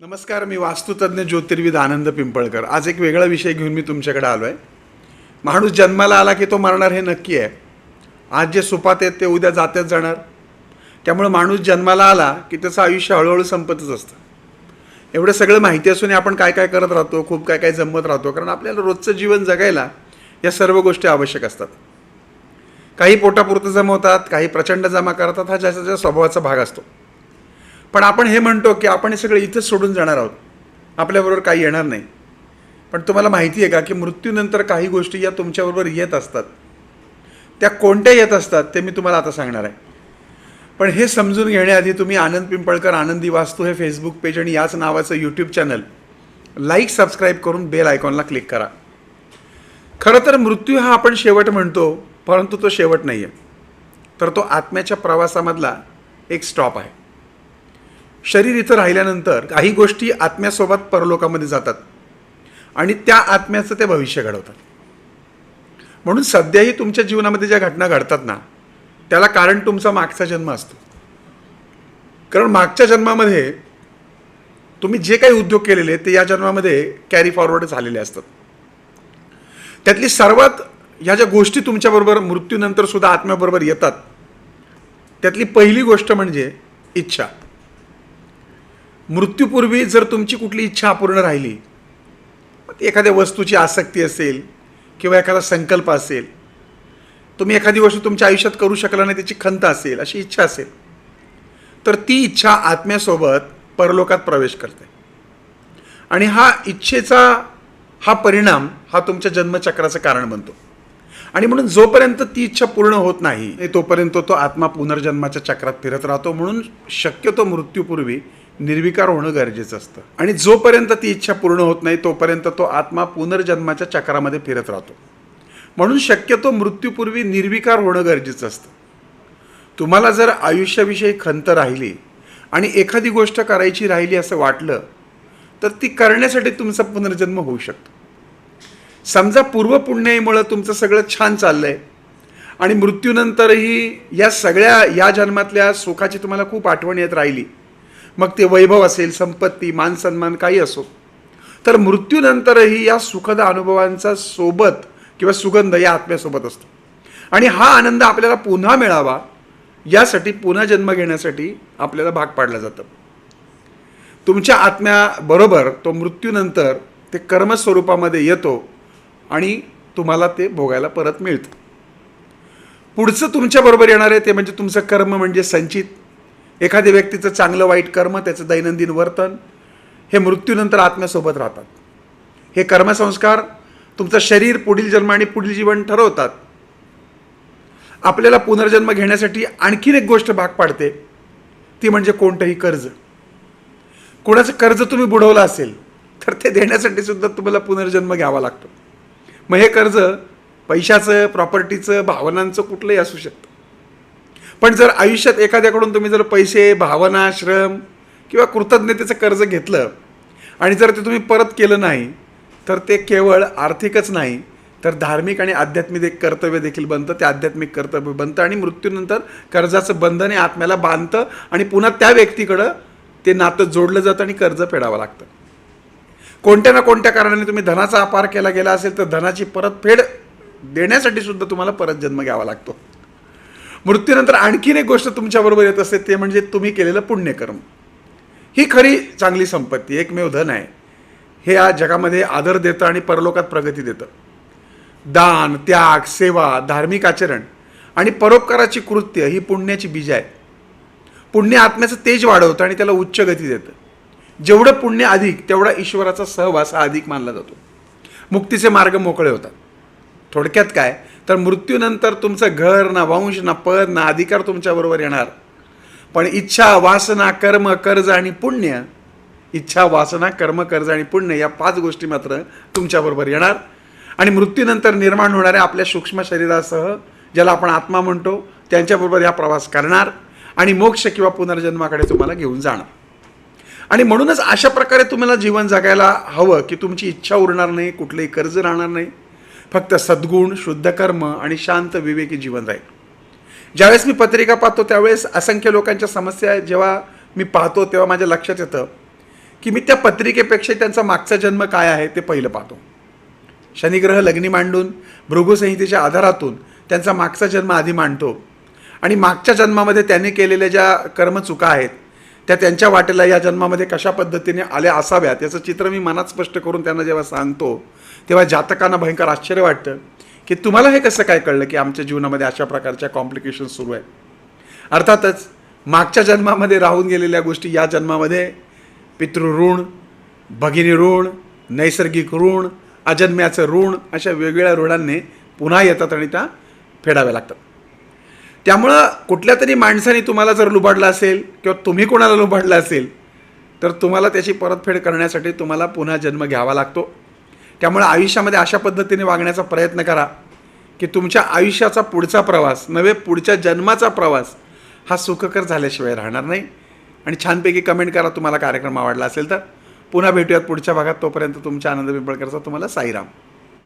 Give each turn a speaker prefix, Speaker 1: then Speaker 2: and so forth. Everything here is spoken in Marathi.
Speaker 1: नमस्कार मी वास्तुतज्ञ ज्योतिर्विद आनंद पिंपळकर. आज एक वेगळा विषय घेऊन मी तुमच्याकडे आलो आहे माणूस जन्माला आला की तो मरणार हे नक्की आहे. आज जे सुपात आहेत ते उद्या जात्यात जाणार. त्यामुळे माणूस जन्माला आला की त्याचं आयुष्य हळूहळू संपतच असतं. एवढं सगळं माहिती असून आपण काय काय करत राहतो खूप काय काय जमत राहतो कारण आपल्याला रोजचं जीवन जगायला या सर्व गोष्टी आवश्यक असतात. काही पोटापुरतं जमवतात काही प्रचंड जमा करतात हा ज्याचा ज्या स्वभावाचा भाग असतो. पण आपण हे म्हणतो की आपण हे सगळे इथंच सोडून जाणार आहोत. आपल्याबरोबर काही येणार नाही. पण तुम्हाला माहिती आहे का की मृत्यूनंतर काही गोष्टी या तुमच्याबरोबर येत असतात. त्या कोणत्या येत असतात ते मी तुम्हाला आता सांगणार आहे. पण हे समजून घेण्याआधी तुम्ही आनंद पिंपळकर आनंदी वास्तू हे फेसबुक पेज आणि याच नावाचं यूट्यूब चॅनल लाईक सबस्क्राईब करून बेल आयकॉनला क्लिक करा. खरं तर मृत्यू हा आपण शेवट म्हणतो परंतु तो शेवट नाही आहे तर तो आत्म्याच्या प्रवासामधला एक स्टॉप आहे. शरीर इथं राहिल्यानंतर काही गोष्टी आत्म्यासोबत परलोकामध्ये जातात. आणि त्या आत्म्याचं ते भविष्य घडवतात. म्हणून सध्याही तुमच्या जीवनामध्ये ज्या घटना घडतात ना त्याला कारण तुमचा मागचा जन्म असतो. कारण मागच्या जन्मामध्ये तुम्ही जे काही उद्योग केलेले ते या जन्मामध्ये कॅरी फॉरवर्ड झालेले असतात. त्यातली सर्वात ह्या ज्या गोष्टी तुमच्याबरोबर मृत्यूनंतर सुद्धा आत्म्याबरोबर येतात त्यातली पहिली गोष्ट म्हणजे इच्छा. मृत्यूपूर्वी जर तुमची कुठली इच्छा अपूर्ण राहिली मग ती एखाद्या वस्तूची आसक्ती असेल किंवा एखादा संकल्प असेल तुम्ही एखादी वस्तू तुमच्या आयुष्यात करू शकला नाही त्याची खंत असेल अशी इच्छा असेल तर ती इच्छा आत्म्यासोबत परलोकात प्रवेश करते. आणि हा इच्छेचा हा परिणाम हा तुमच्या जन्मचक्राचं कारण बनतो. आणि म्हणून जोपर्यंत ती इच्छा पूर्ण होत नाही तोपर्यंत तो आत्मा पुनर्जन्माच्या चक्रात फिरत राहतो. म्हणून शक्यतो मृत्यूपूर्वी निर्विकार होणं गरजेचं असतं. आणि जोपर्यंत ती इच्छा पूर्ण होत नाही तोपर्यंत तो आत्मा पुनर्जन्माच्या चक्रामध्ये फिरत राहतो. म्हणून शक्यतो मृत्यूपूर्वी निर्विकार होणं गरजेचं असतं. तुम्हाला जर आयुष्याविषयी खंत राहिली आणि एखादी गोष्ट करायची राहिली असं वाटलं तर ती करण्यासाठी तुमचा पुनर्जन्म होऊ शकतो. समजा पूर्वपुण्याईमुळं तुमचं सगळं छान चाललं आहे आणि मृत्यूनंतरही या सगळ्या या जन्मातल्या सुखाची तुम्हाला खूप आठवण येत राहिली मग ते वैभव असेल संपत्ती मानसन्मान काही असो. तर मृत्यूनंतरही या सुखद अनुभवांचा सोबत किंवा सुगंध या आत्म्यासोबत असतो. आणि हा आनंद आपल्याला पुन्हा मिळावा यासाठी पुन्हा जन्म घेण्यासाठी आपल्याला भाग पाडलं जातं. तुमच्या आत्म्याबरोबर तो मृत्यूनंतर ते कर्मस्वरूपामध्ये येतो आणि तुम्हाला ते भोगायला परत मिळतं. पुढचं तुमच्याबरोबर येणार आहे ते म्हणजे तुमचं कर्म म्हणजे संचित. एखाद्या व्यक्तीचं चांगलं वाईट कर्म त्याचं दैनंदिन वर्तन हे मृत्यूनंतर आत्म्यासोबत राहतात. हे कर्मसंस्कार तुमचं शरीर पुढील जन्म आणि पुढील जीवन ठरवतात. आपल्याला पुनर्जन्म घेण्यासाठी आणखीन एक गोष्ट भाग पाडते. ती म्हणजे कोणतंही कर्ज. कोणाचं कर्ज तुम्ही बुडवलं असेल तर ते देण्यासाठी सुद्धा तुम्हाला पुनर्जन्म घ्यावा लागतो. मग हे कर्ज पैशाचं प्रॉपर्टीचं भावनांचं कुठलंही असू शकतं. पण जर आयुष्यात एखाद्याकडून तुम्ही जर पैसे भावना श्रम किंवा कृतज्ञतेचं कर्ज घेतलं आणि जर ते तुम्ही परत केलं नाही तर ते केवळ आर्थिकच नाही तर धार्मिक आणि आध्यात्मिक एक कर्तव्य देखील बनतं. ते आध्यात्मिक कर्तव्य बनतं आणि मृत्यूनंतर कर्जाचं बंधन हे आत्म्याला बांधतं आणि पुन्हा त्या व्यक्तीकडं ते नातं जोडलं जातं आणि कर्ज फेडावं लागतं. कोणत्या ना कोणत्या कारणाने तुम्ही धनाचा अपार केला गेला असेल तर धनाची परतफेड देण्यासाठी सुद्धा तुम्हाला परत जन्म घ्यावा लागतो. मृत्यूनंतर आणखीन एक गोष्ट तुमच्याबरोबर येत असते ते म्हणजे तुम्ही केलेलं पुण्यकर्म. ही खरी चांगली संपत्ती एकमेव धन आहे. हे या जगामध्ये आदर देतं आणि परलोकात प्रगती देतं. दान त्याग सेवा धार्मिक आचरण आणि परोपकाराची कृत्य ही पुण्याची बीज आहे. पुण्य आत्म्याचं तेज वाढवतं आणि त्याला उच्च गती देतं. जेवढं पुण्य अधिक तेवढा ईश्वराचा सहवास हा अधिक मानला जातो. मुक्तीचे मार्ग मोकळे होतात. थोडक्यात काय? तर मृत्यूनंतर तुमचं घर ना वंश ना पद ना अधिकार तुमच्याबरोबर येणार. पण इच्छा वासना कर्म कर्ज आणि पुण्य इच्छा वासना कर्म कर्ज आणि पुण्य या पाच गोष्टी मात्र तुमच्याबरोबर येणार. आणि मृत्यूनंतर निर्माण होणाऱ्या आपल्या सूक्ष्म शरीरासह ज्याला आपण आत्मा म्हणतो त्यांच्याबरोबर या प्रवास करणार आणि मोक्ष किंवा पुनर्जन्माकडे तुम्हाला घेऊन जाणार. आणि म्हणूनच अशा प्रकारे तुम्हाला जीवन जगायला हवं की तुमची इच्छा उरणार नाही कुठलंही कर्ज राहणार नाही. फक्त सद्गुण शुद्ध कर्म आणि शांत विवेकी जीवन राहील. ज्यावेळेस मी पत्रिका पाहतो त्यावेळेस असंख्य लोकांच्या समस्या जेव्हा मी पाहतो तेव्हा माझ्या लक्षात येतं की मी त्या पत्रिकेपेक्षा त्यांचा मागचा जन्म काय आहे ते पहिलं पाहतो. शनिग्रह लग्नी मांडून भृगुसंहितेच्या आधारातून त्यांचा मागचा जन्म आधी मांडतो. आणि मागच्या जन्मामध्ये त्यांनी केलेल्या ज्या कर्मचुका आहेत त्या त्यांच्या वाटेला या जन्मामध्ये कशा पद्धतीने आल्या असाव्यात याचं चित्र मी मनात स्पष्ट करून त्यांना जेव्हा सांगतो तेव्हा जातकांना भयंकर आश्चर्य वाटतं की तुम्हाला हे कसं काय कळलं की आमच्या जीवनामध्ये अशा प्रकारच्या कॉम्प्लिकेशन सुरू आहेत? अर्थातच मागच्या जन्मामध्ये राहून गेलेल्या गोष्टी या जन्मामध्ये पितृऋण भगिनी ऋण नैसर्गिक ऋण अजन्म्याचं ऋण अशा वेगवेगळ्या ऋणांनी पुन्हा येतात आणि त्या फेडाव्या लागतात. त्यामुळं कुठल्या तरी माणसाने तुम्हाला जर लुबाडलं असेल किंवा तुम्ही कोणाला लुबाडलं असेल तर तुम्हाला त्याची परतफेड करण्यासाठी तुम्हाला पुन्हा जन्म घ्यावा लागतो. त्यामुळे आयुष्यामध्ये अशा पद्धतीने वागण्याचा प्रयत्न करा की तुमच्या आयुष्याचा पुढचा प्रवास नव्हे पुढच्या जन्माचा प्रवास हा सुखकर झाल्याशिवाय राहणार नाही. आणि छानपैकी कमेंट करा तुम्हाला कार्यक्रम आवडला असेल तर. पुन्हा भेटूयात पुढच्या भागात. तोपर्यंत तुमच्या आनंद पिंपळकरचा तुम्हाला साईराम.